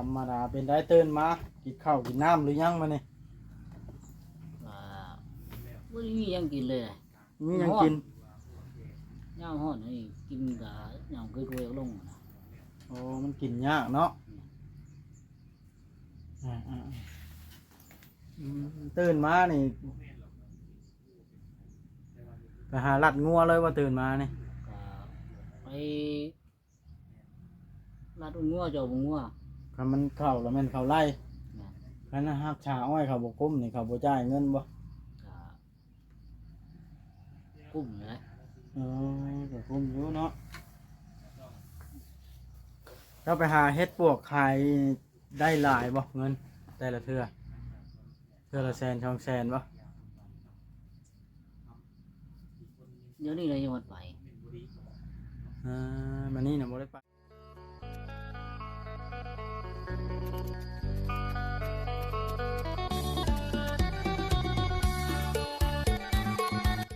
รรมดาเป็นได้ตื่นมากินข้าวกินน้ำหรือยังมาเนี่ยอ่าบ่ได้มีหยังกินเลยมีหยังกินย่ามฮ้อนนี่กินกะย่ามเคยรวยเอาลงนะโอ้มันกินยากเนาะอ่าอ่าอ่าอืมตื่นมานี่ไปหาลัดงัวเลยว่าตื่นมานี่ก็ไปลาดอุ่นงัวเจ้าบ่งัว คันมันเข้าแล้วแมันเข้าไล่แม่นคันหักชาอ้อยเขาบกุ้มนี่เขาบ่จ่ายเงินบ่ก็กุ้มเลยเออก็กุ้มอยู่เนาะก็ไปหาเฮ็ดปวกขายได้หลายบ่เงิน แต่ละเทื่อเทื่อละแสนช่องแสนบ่เดี๋ยวนี้เลยยังหมดไป อ่ามันนี่น่ะบ่ได้ไป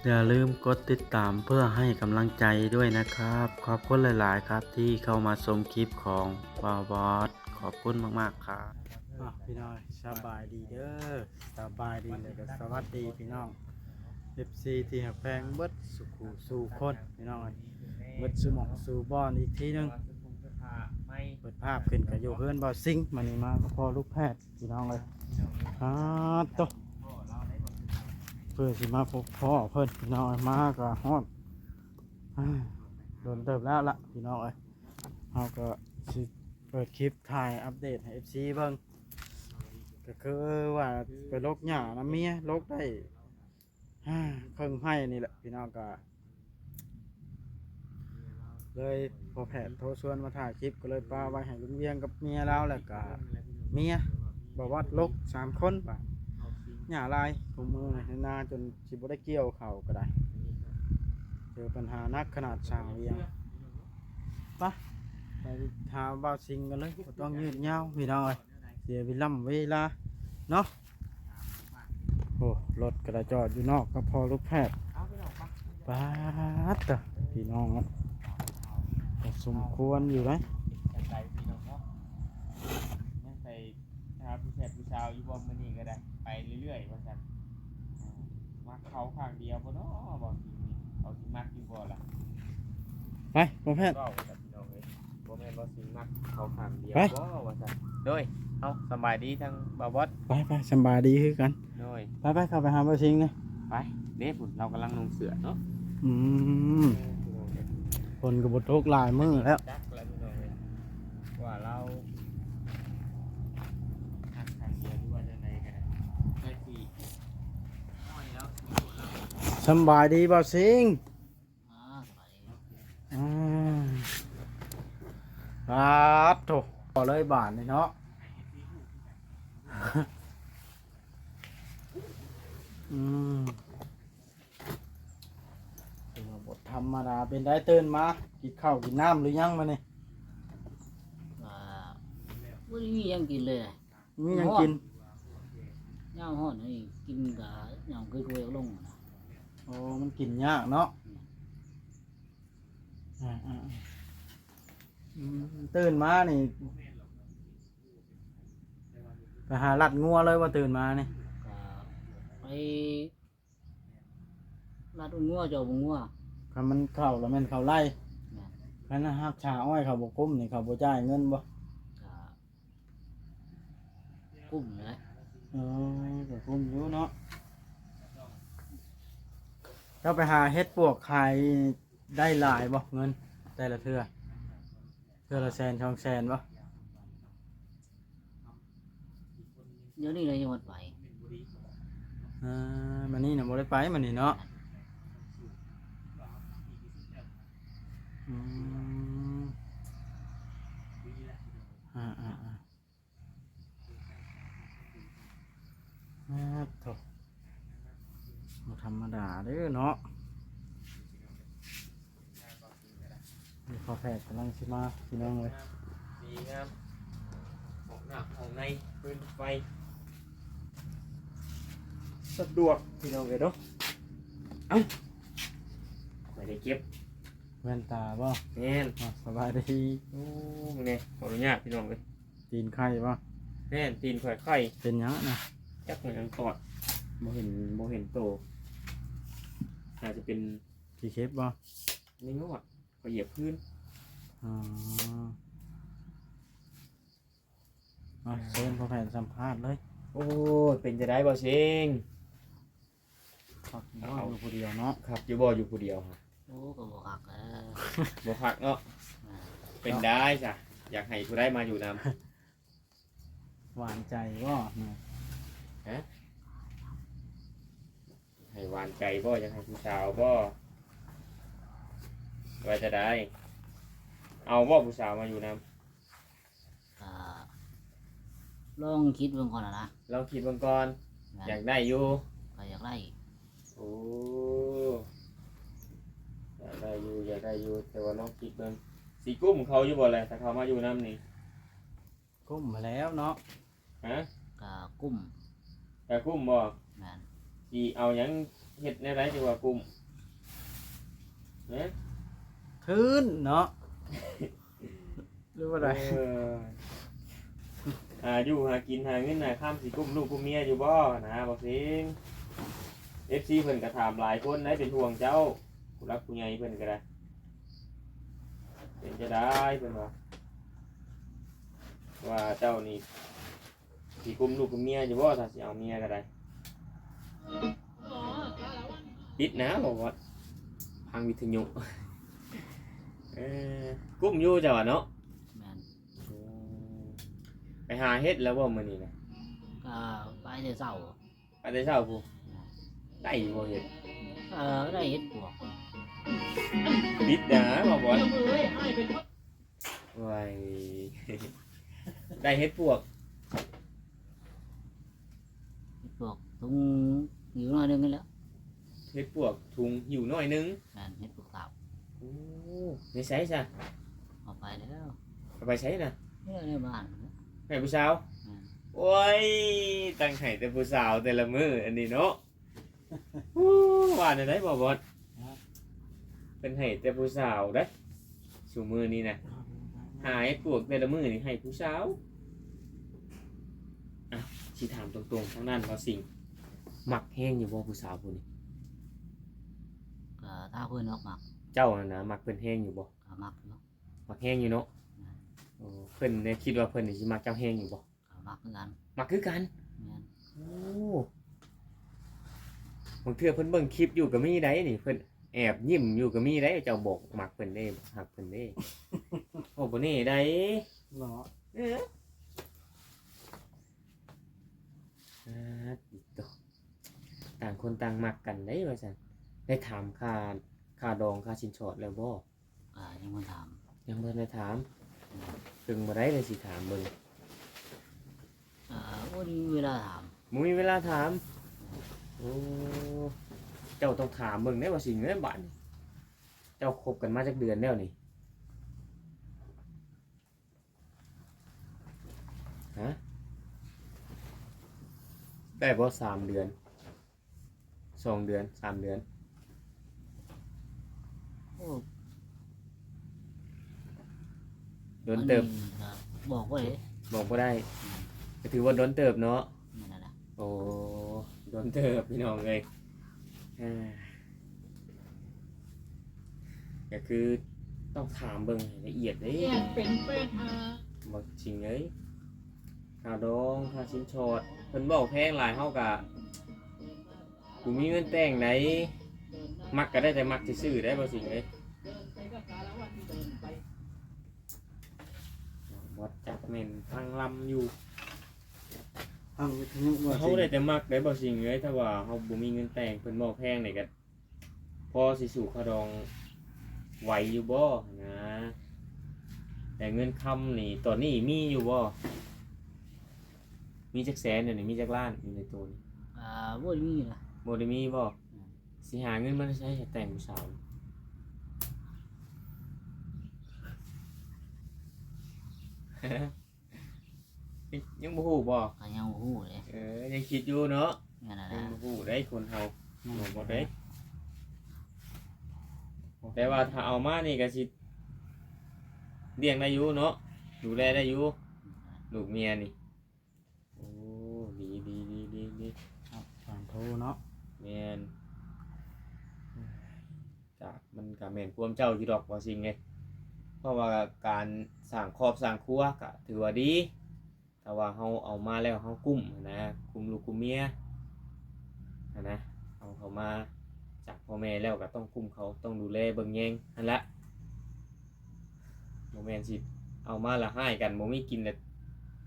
อย่าลืมกดติดตามเพื่อให้กำลังใจด้วยนะครับ ขอบคุณหลาย ๆ ครับที่เข้ามาชมคลิปของบาวบอสขอบคุณมาก ๆ ครับพี่น้องสบายดีเด้อสบายดีเลยก็สวัสดีพี่น้อง FC ที่หักแพงเบิดสุขูสู่คนพี่น้องเบิดสมองสู่บอนอีกทีหนึงเปิดภาพขึ้นกับโยเฮิร์นบอซิงมานี่มาพอลูกแพทย์พี่น้องเลยอ่าโตะ เพื่อสิมาพบพ่อเพิ่นพี่น้องเอ้ยมาก็ฮอดโดนเติบแล้วล่ะพี่น้องเอ้ยเฮาก็สิเปิดคลิปถ่ายอัปเดตให้ FC เบิ่งก็คือว่าไปลกหญ้านะเมียลกได้เครื่องให้นี่แหละพี่น้องก็เลยพอแผนโทรชวนมาถ่ายคลิปก็เลยปาไว้ให้ลุงเวียงกับเมียเราแหล้วก็เมียบอกว่าลกสามคนป่ะ หย่าลายถุงมือในนาจนสิบ่ได้เกี่ยวเข่าก็ได้เจอปัญหานักขนาดสางเวียงปะไปถาบ่าวซิงกันเลยบ่ต้องยืดยาวพี่น้องเอ้ยเสียเวลาเวลาเนาะโอ้รถกระจอดอยู่นอกก็พอลูกแพทย์ปาดตะพี่น้องก็สมควรอยู่ไหมกันไปพี่น้องเนาะยังไปนะครับผู้ชายผู้ชาวอยู่บ่มื้อนี้ก็ได้ ไปเรื่อยๆว่าซั่นอ่ามักเขาข้างเดียวบ่เนาะบ่ทีนี้เขาสิมักอยู่บ่ล่ะไปพ่อแพทย์ เว้ากับพี่น้องเอ้ยบ่แม่นว่าสิมักเขาข้างเดียวไป บ่ว่าซั่นโดยเอ้าสำบายดีทั้งบ่าวบอสไปไปสำบายดีคือกัน โดยไปไปเข้าไปหาเบอร์ชิงเลยไปเด้พุ่นเรากำลังนุ่งเสื้อเนาะอืมพี่น้องเอ้ย คนกบฏกหลายมือแล้ว จักแล้วพี่น้องเอ้ยว่าเราหักข้างเดียวหรือว่าจังไดก็ได้ได้สิอ้อยแล้วสิเรา สำบายดีเบอร์ชิงอ่าไปอืมปาดโถพอเลยบาทเลยเนาะอืมถือว่าบทธรรมดาเป็นได้ตื่นมา กินข้าวกินน้ำหรือยังมาเนี่ยอ่าบ่ได้มีหยังกินเลยมีหยังกินย่ามฮ้อนนี่กินกะย่ามเคยรวยเอาลงนะ โอ้มันกินยากเนาะอ่าอ่าอ่าอืมตื่นมานี่ไปหาลัดงัวเลยว่าตื่นมานี่ก็ไปลาดอุ่นงัวเจ้าบ่งัว คันมันเข้าแล้วแมันเข้าไล่แม่น คันหักชาอ้อยเขาบกุ้มนี่เขาบ่จ่ายเงินบ่ก็กุ้มเลยเออก็กุ้มอยู่เนาะ ก็ไปหาเฮ็ดปวกขายได้หลายบ่เงิน แต่ละเทื่อเทื่อละแสนช่องแสนบ่เดี๋ยวนี้เลยยังหมดไปอ่ามันนี่น่ะบ่ได้ไปมันนี่เนาะอืมอ่าอ่าอ่าอ่าโถบ่ ธรรมดาเด้อเนาะนี่พอแพทย์กำลังสิมาพี่น้องเลยดีงามของหน้าของในปืนไฟ สะดวกพี่น้องเลยเนาะเอ้าไม่ได้เก็บแว่นตาบ่แน่นอะสบายดีโอ้เนี่ยขออนุญาตพี่น้องเลยตตีนไข่ปะแม่นตีนข่อยไข่เป็นหยังนะจักเหมือนอังตอดบ่เห็นบ่เห็นโต อาจจะเป็นขี้เคฟปะในงวดข่อยเหยียบพื้นอ๋อมาเชิญพ่อแผ่นสัมภาษณ์เลยโอ้ยเป็นจะได้บ่เชงพักนอนอยู่ผู้เดียวเนาะครับอยู่บ่อยู่ผู้เดียวฮะโอ้ก็บอกหักแล้วบ่พักเนาะอ่าเป็นได้จ้ะอยากให้ผู้ได้มาอยู่นำหวานใจก็เนี่ย ให้หวานใจบ่อยากให้ผู้สาวบ่ว่าจะได้ เอาบ่ผู้สาวมาอยู่นำก็ลองคิดเบิ่งก่อนนะนะลองคิดเบิ่งก่อนแม่นอยากได้อยู่ก็อยากได้โอ้อยากได้อยู่อยากได้อยู่แต่ว่าลองคิดเบิ่งสีกุ้มเขาอยู่บ่แหละถ้าเขามาอยู่นำนี่กุ้มมาแล้วเนาะฮะก็กุ้มแต่กุ้มบ่ แม่นสิเอาหยังเฮ็ดในไรดีกว่ากุ้มเอ๊ะทื้นเนาะหรือว่าไรเออหาอยู่หากินหาเงินหาข้ามสิกุ้มลูกกุ้มเมียอยู่บ่นะบ่สิง FC เพิ่นก็ถามหลายคนได้เป็นห่วงเจ้าผู้รักผู้ใหญ่เพิ่นก็ได้เป็นจะได้เพิ่นว่าว่าเจ้านี่สิกุ้มลูกกุ้มเมียอยู่บ่ถ้าสิเอาเมียก็ได้ ปิดนะบอกว่าพังวิทยุเออกุ้มอยู่จ้ะวะเนาะแม่นไปหาเฮ็ดแล้วบ่มื้อนี้นะก็ไปแต่เช้าไปแต่เช้าพูได้บ่เฮ็ดเออได้เห็ดปวกปิดนะบอกว่าไว้ได้เฮ็ดปวกเห็ดปวกทุงอยู่หน้อยหนึงนี่แหล้วเฮ็ดปวกถุงหิวหน่อยนึงแม่นเห็ดปวกเต่าโอ้ไม่ใช่ซะเอาไปแล้วเอาไปใช้น่ะนี่ในบ้านให้ผู้สาวแม่นโอ้ยตั้งให้แต่ผู้สาวแต่ละมื้ออันนี้เนาะอู้ว่าได้ได้บ่บอดเป็นให้แต่ผู้สาวเด้อสู่มื้อนี้นะหายปวกแต่ละมือนี่ให้ผู้สาวอะสิถามตรงๆทั้งนั้นว่าสิ่ง มักแห้งอยู่บ่ผู้สาวผู้นี้ก็ถ้าเพิ่นออกมักเจ้าน่ะนะมักเพิ่นแห้งอยู่บ่ก็มักเนาะมักแห้งอยู่เนาะโอ้เพิ่นเนี่ยคิดว่าเพิ่นนี่สิมักเจ้าแห้งอยู่บ่ก็มักคือกันมักคือกันแม่นโอ้บางเทื่อเพิ่นเบิ่งคลิปอยู่ก็มีได้นี่เพิ่นแอบยิ้มอยู่ก็มีได้เจ้าบอกมักเพิ่นเด้หักเพิ่นเด้ โอ้บ่นี่ได้เนาะเอออ่าติดต่อ ต่างคนต่างมักกันได้ว่าซั่นได้ถามค่าค่าดองค่าสินสอดแล้วบ่ก็ยังมาถามยังบ่ได้ถามถึงบ่ได้เลยสิถามเบิ่งอ่าวันนี้เวลาถามบ่มีเวลาถามโอ้เจ้าต้องถามเบิ่งได้ว่าสิ่งนั้นบาดนี่เจ้าคบกันมาจักเดือนแล้วนี่ฮะได้บ่สามเดือน สองเดือนสามเดือนโอ้โดนเติบอันนี้ก็บอกไว้เลยบอกบ่ได้ก็ถือว่าโดนเติบเนาะนี่นแหละโอ้โดนเติบพี่น้องเลยอ่าก็คือต้องถามเบิ่งให้ละเอียดเลยเป็นเป็นอาบอกจริงเลยค่าดองค่าชิ้นชอดเพิ่นบอกแพงหลายเฮากะ กูมีเงินแต่งไหนมักก็ได้แต่มักซื่อๆได้บ่สิ่งเลยไปก็สารวัตรที่เดินไปวัดจักแม่นทางลำอยู่ทางวิทยุว่าเฮาได้แต่มักได้บ่สิ่งเลยถ้าว่าเฮาบ่มีเงินแต่งเพิ่นบอกแพงนี่ก็พอสิสู่ค่าดองไหวอยู่บ่นะ แต่เงินคำนี่ตอนนี้มีอยู่บ่มีจักแสนเดี๋ยวนี้มีจักล้านอยู่ในตัวนี้อ่าวันนี้นะ บ่ได้มีบ่สิหาเงินมาใช้ให้แต่งผู้สาว ยังบ่ฮู้บ่ก็ยังบ่ฮู้เลยเออยังคิดอยู่เนาะนี่นแหละยังบ่ฮู้ได้คนเฮาบ่บ่ได้แต่ว่าถ้าเอามานี่ก็สิเลี้ยงได้อยู่เนาะดูแลได้อยู่ลูกเมียนี่โอ้ดีดีดีดีดี ครับฝั่งโทรเนาะ แมนจากมันกับ แมนความเจ้าอยู่ดอกว่าสิ่งไงเพราะว่าการสร้างครอบสร้างครัวก็ถือว่าดีแต่ว่าเฮาเอามาแล้วเฮากุ้มนะกุ้มลูกกุ้มเมียนะนะเอาเขามาจากพ่อแม่แล้วก็ต้องกุ้มเขาต้องดูแลเบิ่งแยงนั่นแหละโมแมนสิเอามาละให้กันบ่มีกินแล้ว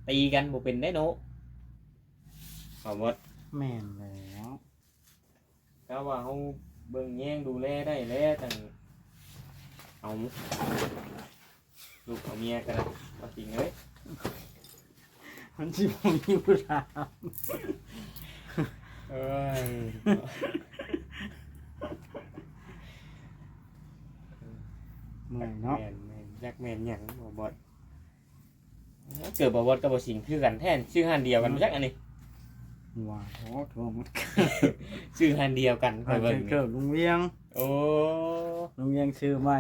ตีกันบ่เป็นได้โนเอาหมดแม่นแล้วถ้าว่าเขาเบิ่งแย่งดูแลได้แล้วจัง เอาลูกเอาเมียกันนะว่าจริงเลยมันสิบ่มีผู้ถามเอ้ยเมื่อยเนาะแมนแมนยักแมนหยังบ่บอดเกิดบ่บอดกับบ่สิงคือกันแท้นชื่อหันเดียวกันบ่จักอันนี้ว่าโอ้โทรมันชื่อหันเดียวกันคเกิอยเบิ่งดเกิดลุงเวียง โอ้ลุงเวียงชื่อใหม่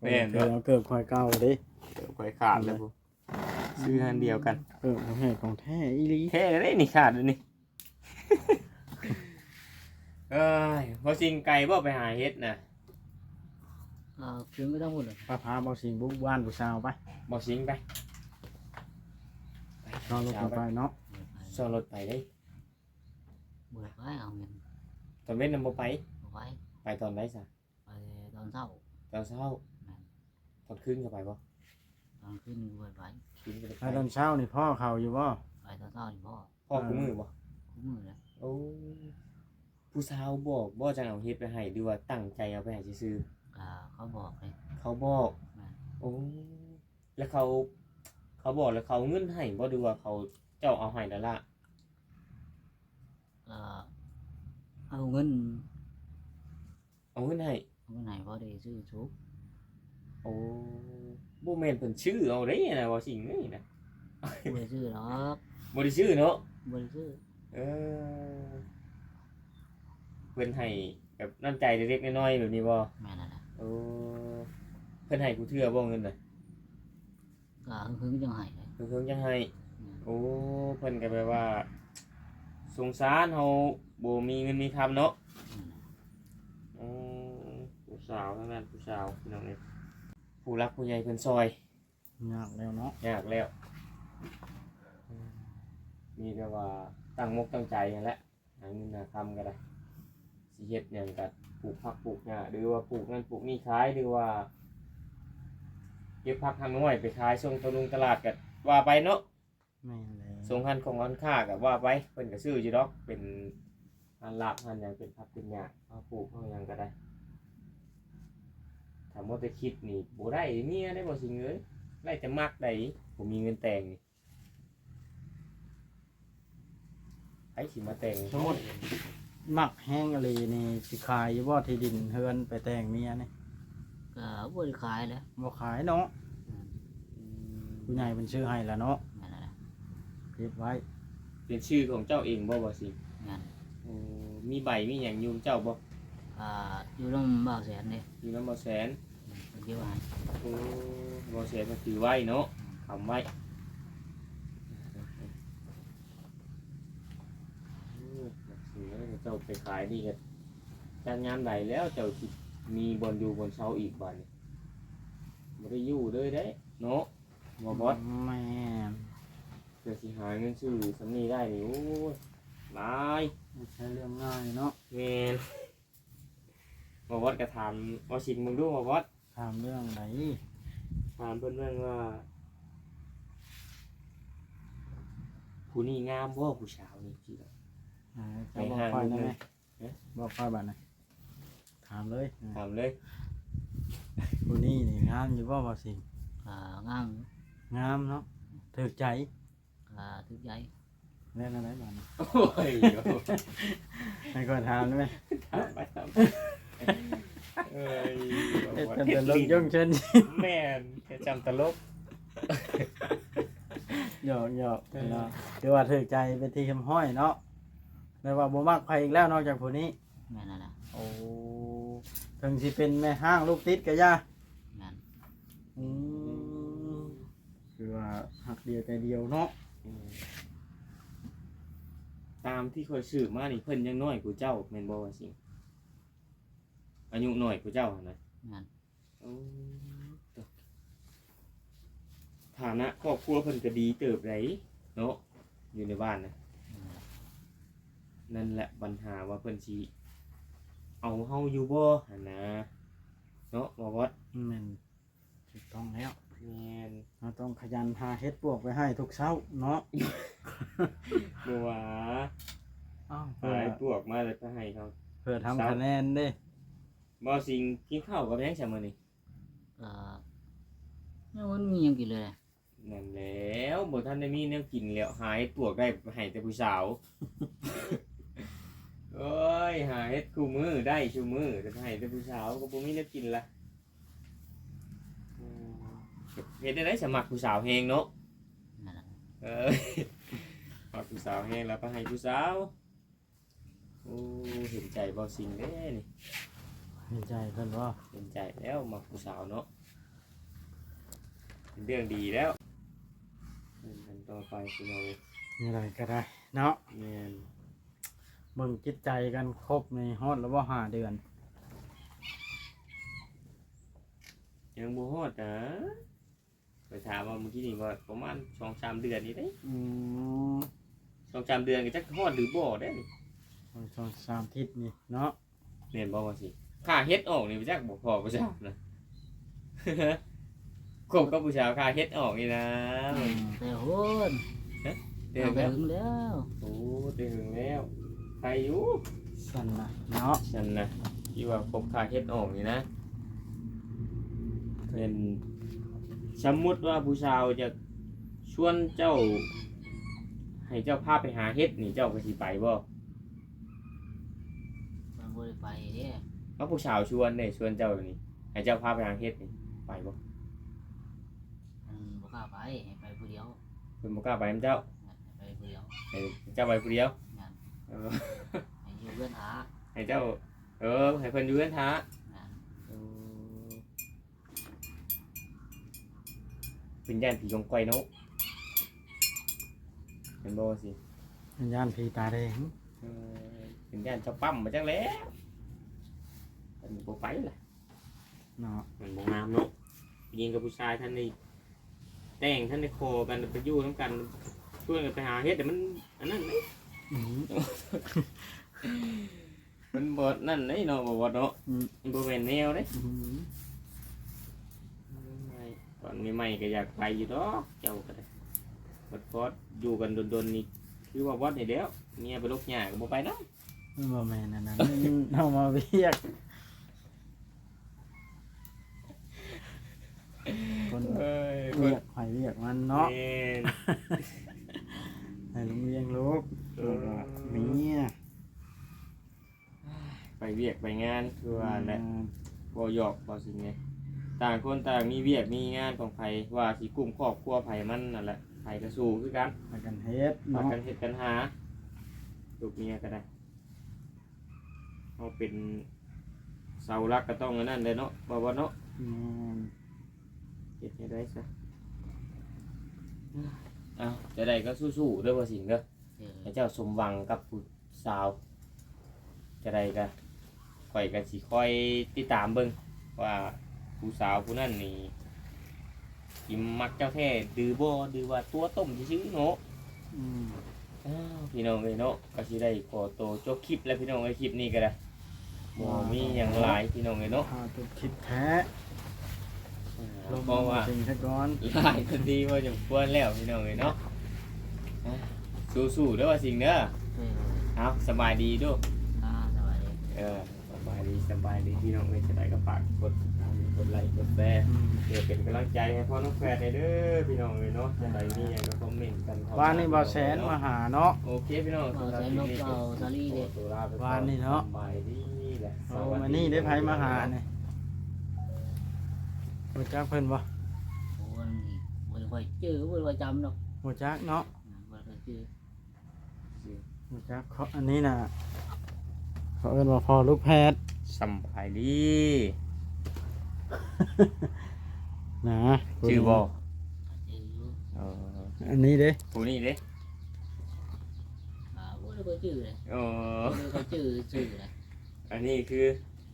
แม่นเกิดเอาเกิดควายเก่าเดิเกิดคอยขาดแล้วบ่ชื่อหันเดียวกันเกิดของแท้ของแท้อีหลีแท้เลยนี่ขาดเลยนี่ เอ้ยบ่สิงไก่บ่ไปหาเฮ็ดน่ะอ่าคืนไม่ต้องพูดเลยป้าพาบ่สิงบุกบ้านผู้สาวไปบ่สิงไปนอนลงกันไปเนาะเบิดไปซ้อนรถไปได้เบิดไปเอาเงินตอนเว้นนำบ่ไปเอาไว้ไปตอนไหนซะไปตอนเช้าตอนเช้า ตอนคืนก็ไปบ่ตอนขึ้นเบิดไปคืนก็ไปไปตอนเช้านี่พ่อเขาอยู่บ่ไปตอนเช้านี่พ่อพ่อกูมือบ่คุ้มมือเลยโอ้ผู้สาวบอกบ่จังเอาเฮ็ดไปให้หรือว่าตั้งใจเอาไปให้ซื่อก็เขาบอกเลยๆเขาบอกแม่นโอ้แล้วเขาเขาบอกแล้วเขาเอาเงินให้บ่ดูว่าเขาเจ้าเอาให้แล้วล่ะก็เอาเงินเอาเงินให้เอาเงินไหนพ่อได้ซื้อชุบ โอ้บ่แม่นเพิ่นชื่อเอาได้นะว่าสิ่งนี้นะบ่ได้ซื้อหรอกบ่ได้ชื่อเนาะบ่ได้ซื้อเออเพิ่นให้แบบน้ำใจเล็กๆน้อยๆแบบนี้บ่แม่นั่นแหละโอ้เพิ่นให้กูเทื่อบ่เงินน่ะก็หึงๆจังไห้เลยเพิ่นเพิ่งจะให้อืมโอ้เพิ่นก็แปลว่าสงสารเฮาบ่มีเงินมีคำเนาะอืมอือผู้สาวทั้งนั้นผู้สาวพี่น้องเอ้ย ผู้รักผู้ใหญ่เพิ่นซอยยากแล้วเนาะยากแล้วอืมมีแต่ว่าตั้งมกตั้งใจนั่นแหละหาเงินหาคำก็ได้สิเฮ็ดหยังก็ปลูกผักปลูกหญ้าหรือว่าปลูกนั่นปลูกนี่ขายหรือว่าเก็บผักทางน้อยไปขายส่งตะลุงตลาดก็ว่าไปเนาะแม่นแล้ว ส่งหันของร้านค้าก็ว่าไปเพิ่นก็ซื้ออยู่ดอกเป็นหันลาบหันหยังเป็นผักเป็นหญ้าเอาปลูกเอาหยังก็ได้ ถ้าบ่ได้คิดนี่บ่ได้เมียได้บ่สิเงยได้แต่มักได้บ่มีเงินแต่งนี่ไผสิมาแต่งสมมุติมักแห้งอะไรนี่สิขายอยู่บ่ที่ดินเฮือนไปแต่งเมียนี่ก็บ่ได้ขายแล้วบ่ขายเนาะอืมอืมผู้ใหญ่เป็นชื่อให้แล้วเนาะแม่นั่นแหละเก็บไว้เป็นชื่อของเจ้าเองบ่บ่สิแม่นโอ้มีใบมีหยังอยู่เจ้าบ่อ่าอยู่ลำบ่าวแสนนี่อยู่นำบ่แสน เดี๋ยวให้โอ้บ่แสนมันถือไว้เนาะทำไว้เออสิเจ้าไปขายนี่ก็จัดงานใดแล้วเจ้าสิมีบนอยู่บนเสาอีกบัดนี้บ่ได้อยู่เลยเด้ เนาะบ่บอสแม่นเพื่อสิหาเงินซื้อสำนีได้นี่โอ้ยหลายไม่ใช่เรื่องง่ายเนาะแม่นบ่บอสก็ถามบ่สิงมึงดูบ่บอส ถามเรื่องไหนถามเพิ่นเรื่องว่า ผู้นี้งามบ่ผู้สาวนี่พี่ล่ะอ่าจะบอกค่อยได้ไหมเอ๊ะบอกค่อยบัดนะถามเลยถามเลยผู้นี้นี่งามอยู่บ่บ่สิงอ่างามงามเนาะถูกใจอ่าทึกใจเล่นอะไรบ้างโอ้ยให้ก่อนถามได้ไหมถามไปถามไป เอ้ยเอ๊ะแต่เป็นลงย่องเช่นแม่นแค่จำตลก หยอกหยอกเนาะคือว่าถูกใจเป็นที่คำห้อยเนาะไม่ว่าบ่มักใครอีกแล้วนอกจากผู้นี้ แม่นั่นแหละโอ้ถึงสิเป็นแม่ห้างลูกติดก็ย่าแม่นอืมคือคือว่าหักเดียวใจเดียวเนาะอืมตามที่เคยสืบมานี่เพิ่นยังน้อยกว่าเจ้าแม่นบ่ว่าสิ อายุน้อยกว่าเจ้าหั่นนะนั่นโอ้ตะฐานะครอบครัวเพิ่นก็ดีเติบไรเนาะอยู่ในบ้านนะนั่นแหละปัญหาว่าเพิ่นสิเอาเฮาอยู่บ่หั่นนะเนาะบ่วัดแม่นถูกต้องแล้วแม่นเราต้องขยันหาเฮ็ดปวกไว้ให้ทุกเช้าเนาะบ่ว่าอ้าวเพื่อหายพวกมาแล้วก็ให้เขาเพื่อทำคะแนนเด้ บ่สิงกินข้าวกับแพงซะมื้อนี้ก็ยังมันมีหยังกินเลยนั่นแหล้วบ่ทันได้มีแนวกินแล้วหายพวกได้ให้แต่ผู้สาว โอ้ยหาเฮ็ดคู่มือได้ชูมือแต่ให้แต่ผู้สาวก็บ่มีแนวกินละอืมเฮ็ดได้ได้สมัครผู้สาวแฮงเนาะนั่นล่ะเออฝากผู้สาวแฮงแล้วก็ให้ผู้สาว โอ้เห็นใจบ่สิ่งเด้นี่ เห็นใจเพิ่นว่าเห็นใจแล้วมักผู้สาวเนาะเป็นเรื่องดีแล้วเดินกันต่อไปพี่น้องมีอะไรก็ได้เนาะแม่นเบิ่งจิตใจกันครบในฮอดแล้วบ่ห้าเดือน ยังบ่ฮอดนะไปถามว่าเมื่อกี้นี่ว่าประมาณ2-3เดือนนี่เด้อืม2-3เดือนก็จักฮอดหรือบ่ได้นี่สองสองสามทิศนี่เนาะแม่นบ่ว่าสิ ค่าเฮ็ดออกนี่จักบ่พอผู้สาวนะคบกับผู้สาวค่าเฮ็ดออกนี่นะแต่โหนเดือเอานไปแล้วถึงแล้วโอ้เดือนแล้วใครอยู่สั่นนะเนาะฉันนะที่ว่าคบค่าเฮ็ดออกนี่นะเป็นสมมุติว่าผู้สาวจะชวนเจ้า ให้เจ้าพาไปหาเฮ็ดนี่เจ้าก็สิไปบ่มันบ่ได้ไปเด้ เอาผู้สาวชวนเด้ชวนเจ้านี่ให้เจ้าพาไปหาเฮ็ดนี่ไปบ่มันบ่กล้าไปให้ไปผู้เดียวเพิ่นบ่กล้าไปนำเจ้าให้ไปผู้เดียวให้เจ้าไปผู้เดียวนั่นเออให้อยู่เพื่อนหาให้เจ้า เออให้เพิ่นอยู่กันท้านั่นเออเป็นย่านผีกองก้อยเนาะเห็นบ่ว่าสิวิญญาณผีตาแดงเออเป็นย่านชาวปั๊มมาจังแล้ว มันบ่ไปล่ะเนาะมันบ่งามเนาะผู้หญิงกับผู้ชายท่านนี่แต่งท่านได้โคกันไปอยู่น้ำกันช่วยกันไปหาเฮ็ดแต่มันอันนั้นไหมอืมมันบ่นั่นไหนเนาะบ่ว่าเนาะอืมมันบ่แม่นแนวเด้อืมตอนใหม่ๆก็อยากไปอยู่ดอกเจ้าก็ได้บัดพอดอยู่กันดนๆนี่คือว่าวัดนี่แหล้วเมียไปลกหญ้าก็บ่ไปเนาะบ่แม่นอันนั้น เอามาเวียกคน เอ้ ยเวียกไผเวียกมันเนาะแม่นให้ลุงเลี้ยงลูกเอลูกออะเมียไปเวียกไปงานคือว่าแหละบ่หยอกบ่สิไงต่างคนต่างมีเวียกมีงานของไผว่าสิกลุ่มครอบครัวไผมันนั่นแหละไผก็สู้คือกันพากันเฮ็ดพาเนาะกันเฮ็ดกันหาลูกเมียก็ได้เฮาเป็นเสาหลักก็ต้องอันนั้นเลยเนาะบ่ว่าเนาะแม่น เฮ็ดให้ได้ซะ อ้าวจะได้ก็สู้ๆเด้อว่าสิงเด้อเออให้เจ้าสมหวังกับผู้สาว จะได้ก็ข่อยก็สิคอยติดตามเบิ่งว่าผู้สาวผู้นั้นนี่กิมมักเจ้าแท้ดื้อบ่ดื้อว่าตัวต้มซื่อๆเนาะอืมอ้าวพี่น้องเอ้ยเนาะก็สิได้ขอโตวจบคลิปแล้วพี่น้องเอ้ยคลิปนี้ก็ได้บ่มีหยังหลายพี่น้องเอ้ยเนาะพาตุกคิดแท้อ่า ลงเพราะว่าจริงซะก่อนหลายคดีว่าจะควรแล้วพี่น้องเอ้ยเนาะอะสู้ๆเด้อว่าสิ่งเด้อเออเอาสบายดีเด้วย อ่าสบายดี เออสบายดีสบายดีพี่น้องเอ้ยจะได้ก็ฝากกดติดตามกดไลค์กดแชร์อืมเพื่อเป็นกำลังใจให้พ่อน้องแฟนเด้อพี่น้องเอ้ยเนาะจะได้มีหยังก็คอมเมนต์กันเข้มวานนี้บ่แสนมาหาเนาะ โอเคพี่น้องเอาใช้นกเอาซาลี่ขเด้อตัวลาไปก่อวานนี้เนาะ สบายดีแหละเอามานี่ได้ไผมาหาเนี่ย บ่จักเพิ่นบ่โอ้มันบ่ได้ค่อยเจอบ่ได้ค่อยจำดอกบ่จักเนาะบ่ได้ค่อยเจอบ่จักเขาอันนี้น่ะเขาเอิ้นว่าพ่อลูกแพทย์สำบายดีนะชื่อบ่เจออยู่ชเอออันนี้เด้ผู้นี้เด้อ่าบ่ได้ก็ชื่อเลยโอ้บ่ได้ก็ชื่อชื่อเลยอันนี้คือ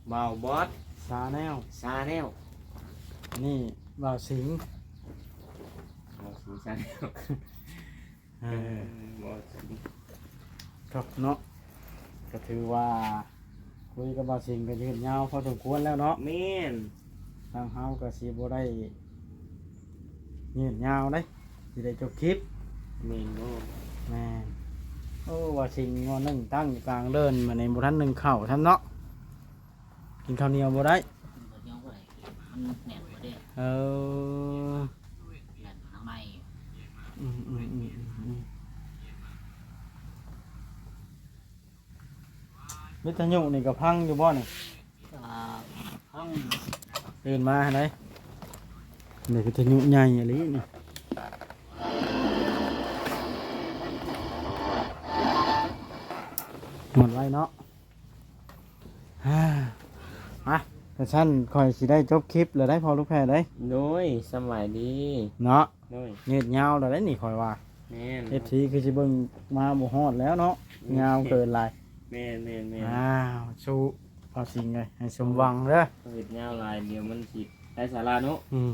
เบาบอสสาแนวซาแนล อันนี้บ่าวสิงห์เบาสีซาแนลเออเบาสีครับเนาะก็ถือว่าคุยกับบ่าวสิงห์ก็ยืนยาวพอสมควรแล้วเนาะแม่นทางเฮาก็สิบ่ได้ยืนยาวเด้สิได้จบคลิปแม่นโอ้แม่นโอ้ว่าสิงงอหนึ่งตั้งอยู่กลางเดินมาในบุทันหนึ่งเข่าท่านเนาะกินข้าวเหนียวบ่ได้มันก็ยังบ่ได้ มันแน่นบ่ได้เออแน่นข้างในอืมอืมอืมอืมอืมวิทยุนี่ก็พังอยู่บ่นี่ก็ห้องตื่นมาไหนนี่วิทยุใหญ่อะไรนี่หมดไว้เนาะฮ่ามา แต่ฉันคอยสิได้จบคลิปแล้วได้พอลูกแพรได้โดยสมัยดีเนาะโดยเงียดยาวแล้วได้นี่คอยว่าแม่นเอฟซีคือสิเบิ่งมาบ่ฮอดแล้วเนาะยาวเกินหลายแม่นแม่นแม่นอ้าวสู้พอสิงเลยให้สมหวังเด้อเฮ็ดยาวหลายเดี๋ยวมันสิได้สาระเนาะอืม